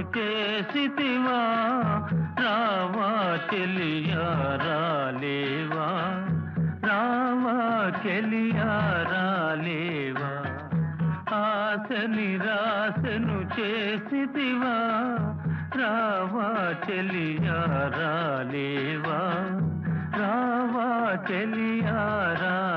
చేసితివా? రావా చెలియా రాలేవా? రావా చెలియా రాలేవా? ఆశ నిరాశను చేసితివా? రావా చెలియా రాలేవా? రావా చెలియా రాలేవా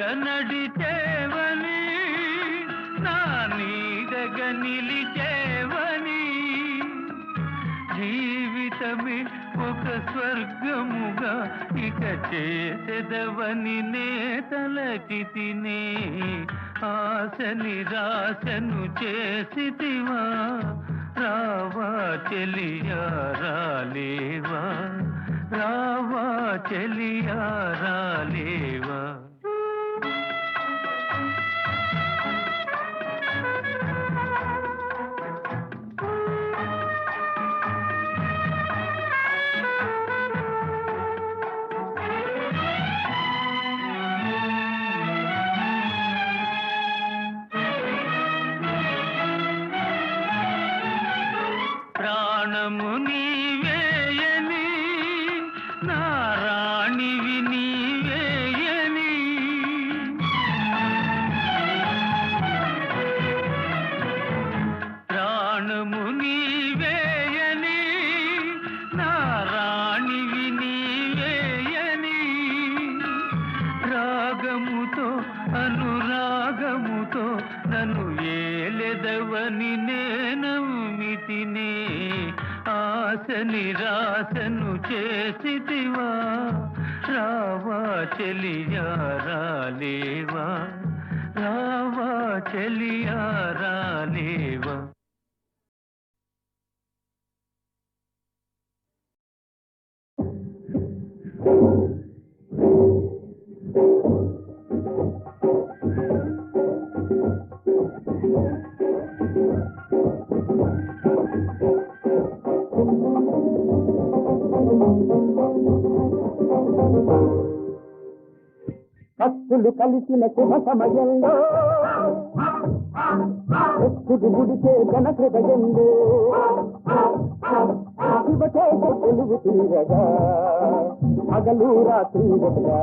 నడిచేవని నా నీడగా నిలిచేవని జీవితమే ఒక స్వర్గముగా ఇక చేసెదవని నే తలచితినే ఆశ నిరాశను చేసితివా రావా చెలియా రాలేవా రావా చెలియా రాలేవా. భక్తులు కలిసిన శుభ సమయంలో ఎత్తుడు గుడిచే జన హృదయంలో శివచేత తెలుగు తీరగా. పగలు రాత్రి ఒకగా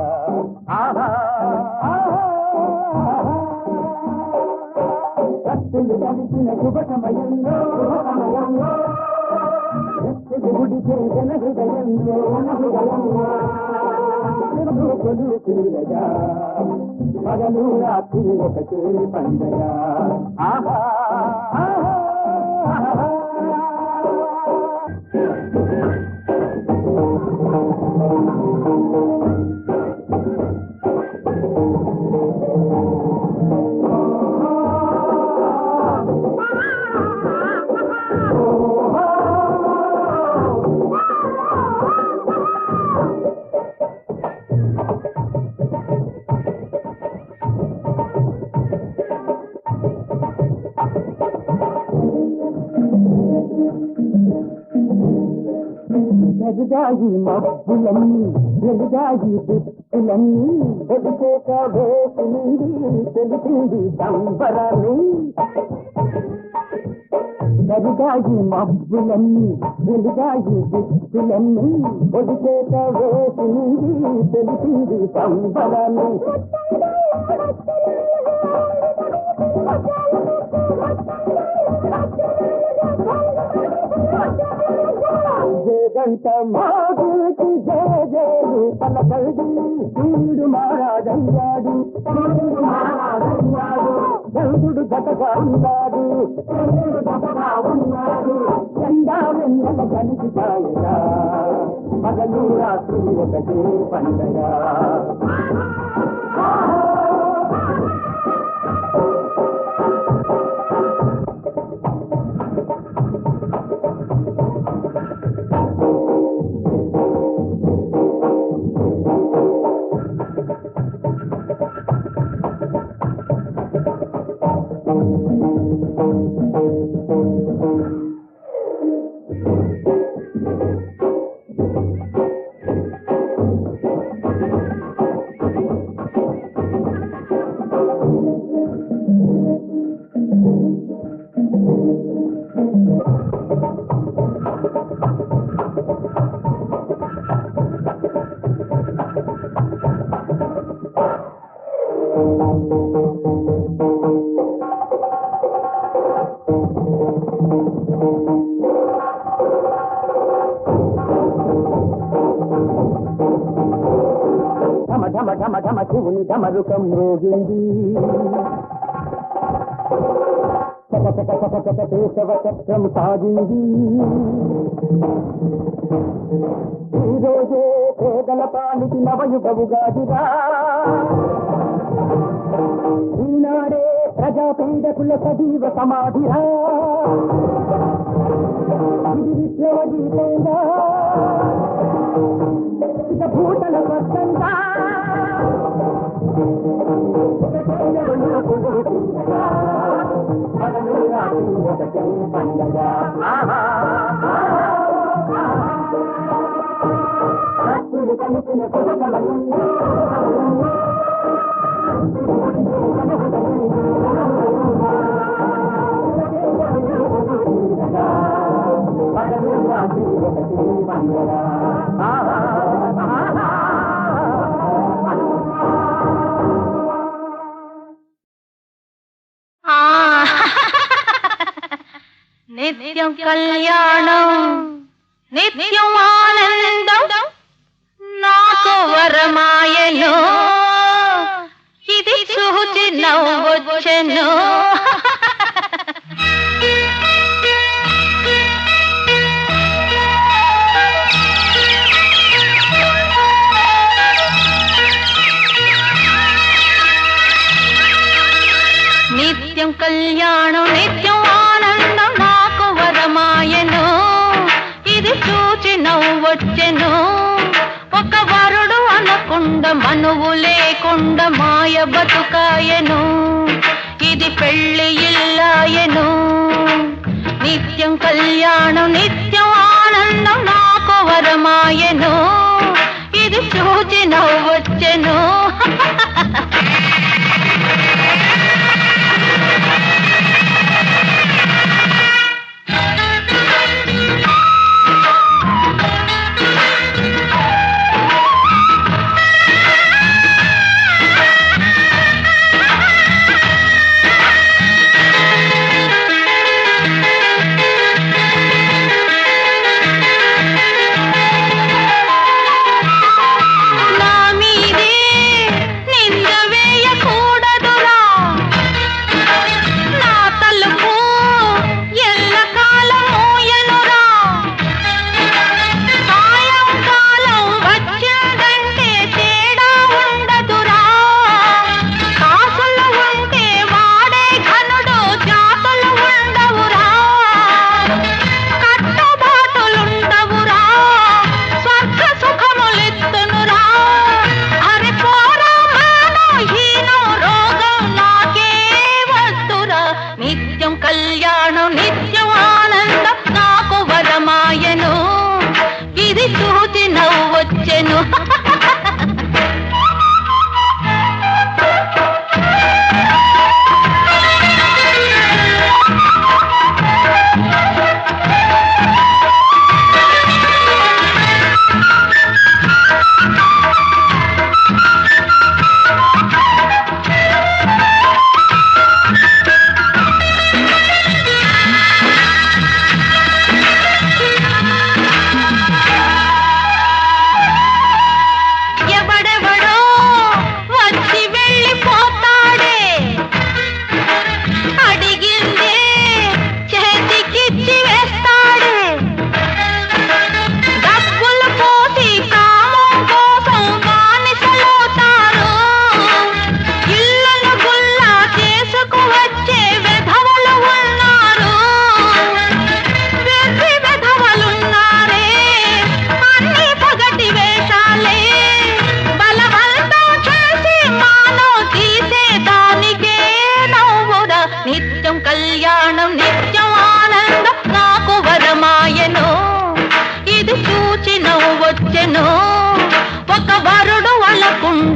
ఆహా. భక్తులు కలిసిన శుభ సమయంలో శుభ సమయంలో గుడిచే జన హృదయంలో జన హృదయంలో కొలు తీరగా పగలు రాత్రి ఒకటే పండగ ఆహా ఆహా, ఆహా. ددا اجي ما سنمي ددا اجي ته سنمي اوچو کا وه تنيدي تلتي دمبراني ددا اجي Thank you. జయజేలు పలకల్ది సూర్యుడు మహారాజయ్యాడు. సూర్యుడు మహారాజయ్యాడు. చంద్రుడు గతగా ఉన్నాడు. చంద్రుడు గతగా ఉన్నాడు. చందా వెన్నెల కలిసి కాయగా పగలు రాత్రి ఒకటే పండగ. శివుని ఢమరుకం రోగింది కేశవ చక్రం సాగింది. ఈ రోజే పేదల పాలికి నవయుగవుగాదిరా ఈనాడే ప్రజా పీడకుల సజీవ సమాధిరా. ఇది విప్లవ గీతంగా ఇక భూతల స్వచ్ఛంగా ஆஹா కళ్యాణం నిత్యం ఆనందం నాకు వరమాయను ఇది చూచి నవ్వొచ్చెను. మనువు లేకుండా మాయ బతుకాయను. ఇది పెళ్ళి ఇల్లాయను. నిత్యం కళ్యాణం నిత్యం ఆనందం నాకు వరమాయను. ఇది చూచి నవ్వొచ్చెను.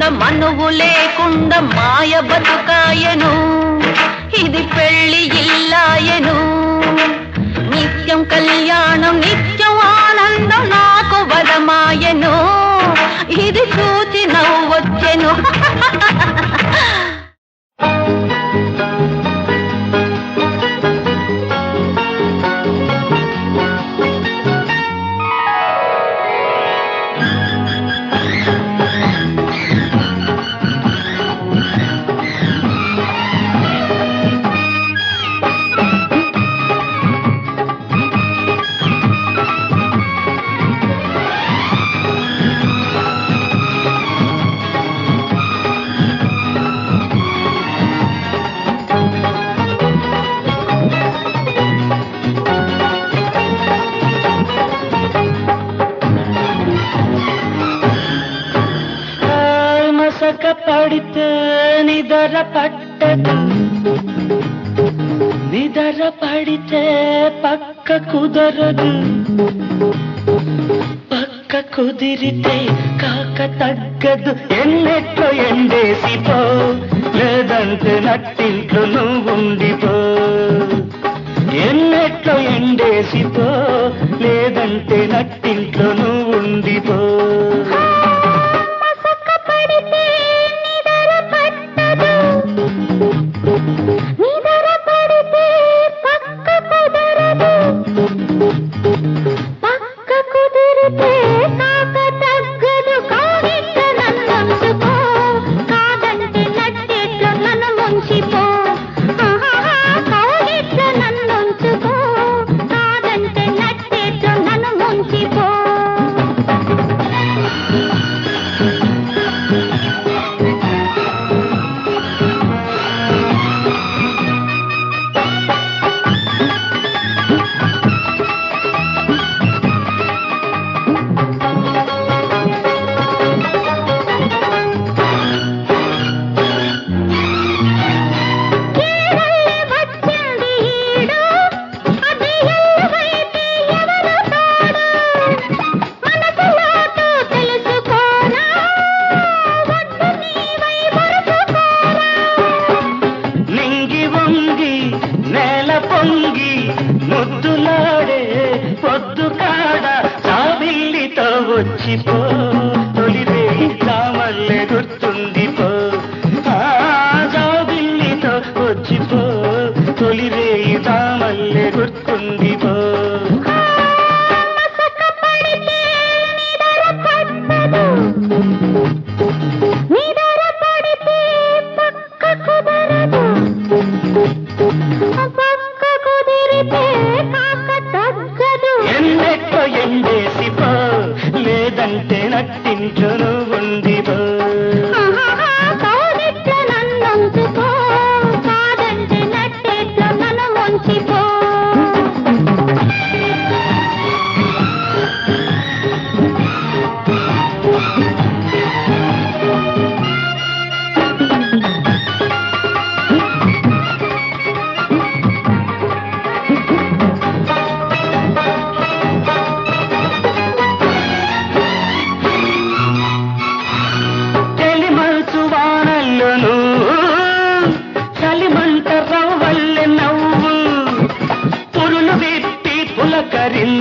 లేకుండా మనువు లేకుండా మాయ బతుకాయను. ఇది పెళ్ళి ఇల్లాయను. నిత్యం కళ్యాణం నిత్యం ఆనందం నాకు వరమాయను. ఇది చూచి నవ్వొచ్చెను. నిదర పట్టదు నిదర పడితే పక్క కుదరదు. పక్క కుదిరితే కాక తగ్గదు. ఎన్నెట్లు ఎండేసిపో లేదంటే నట్టింట్లో నువ్వుండిపో. ఎన్నెట్లు ఎండేసిపో Thank you. करिल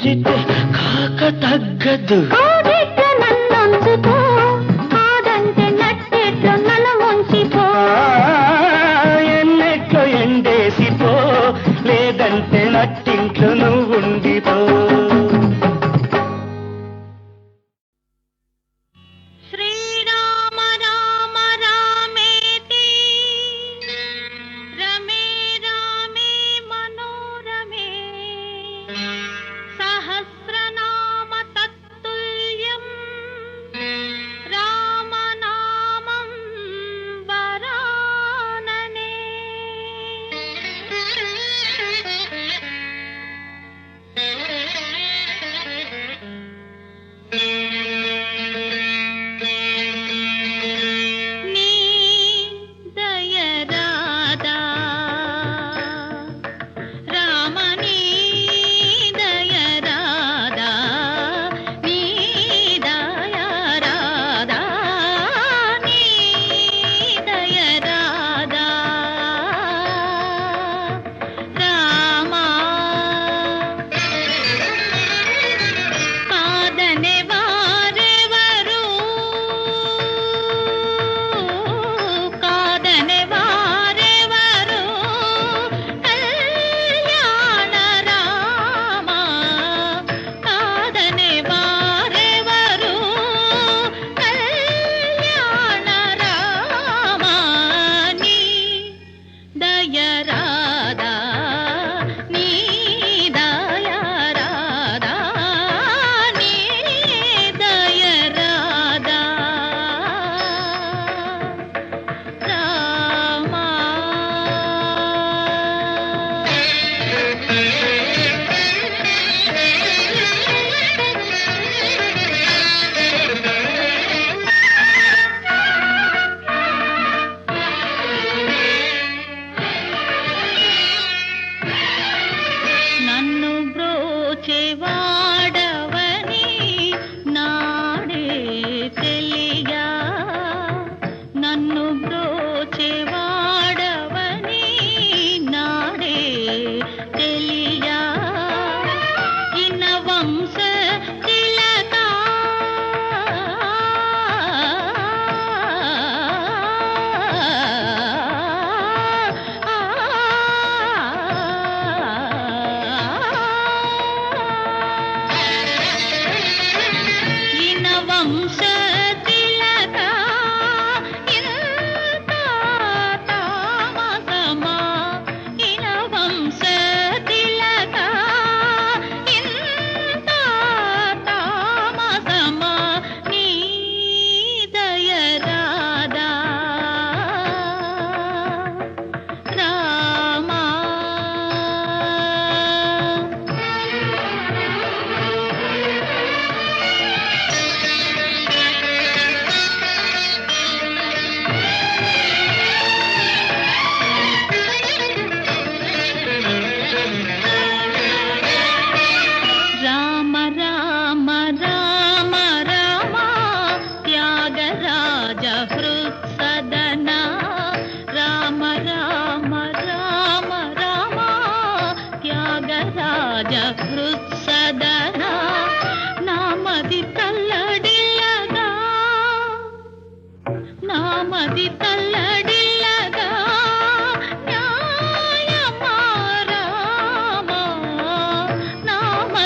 కుదిరితే కాక తగ్గదు.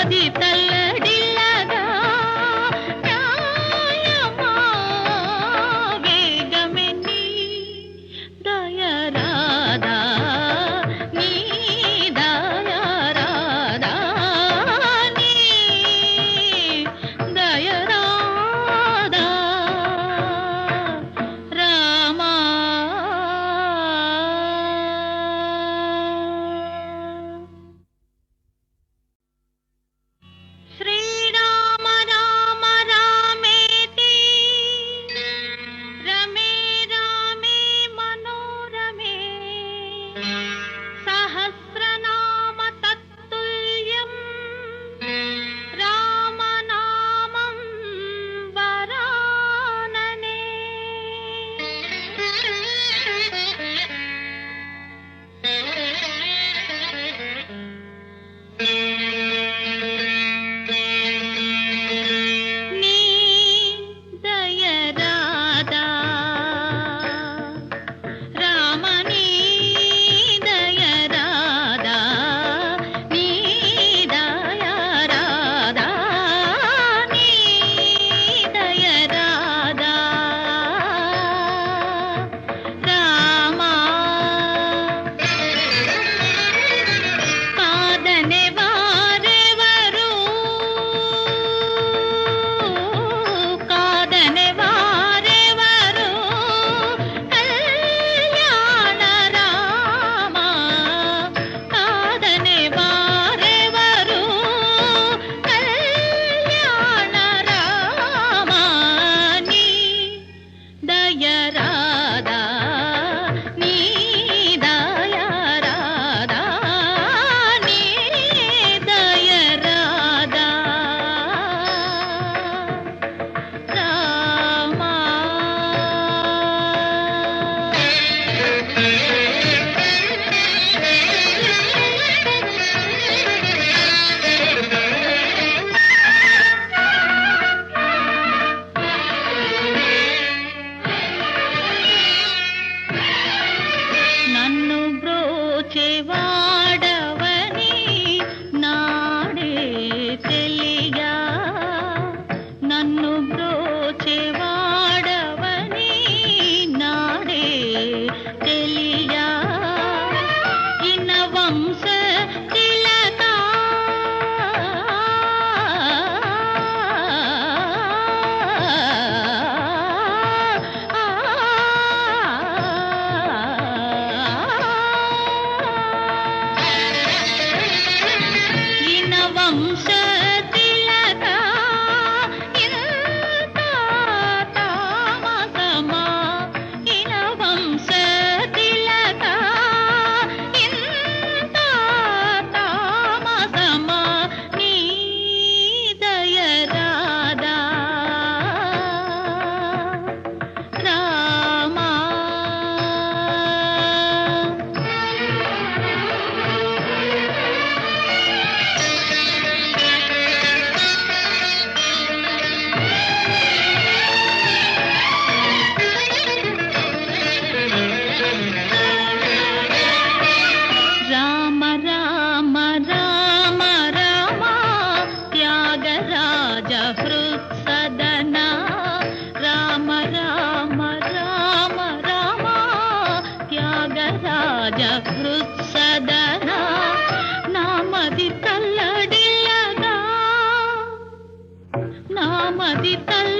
నామది తల్లడిల్లగా త్యాగరాజ హృత్సదన నామది తల్లడిల్లగా నామది తల్ల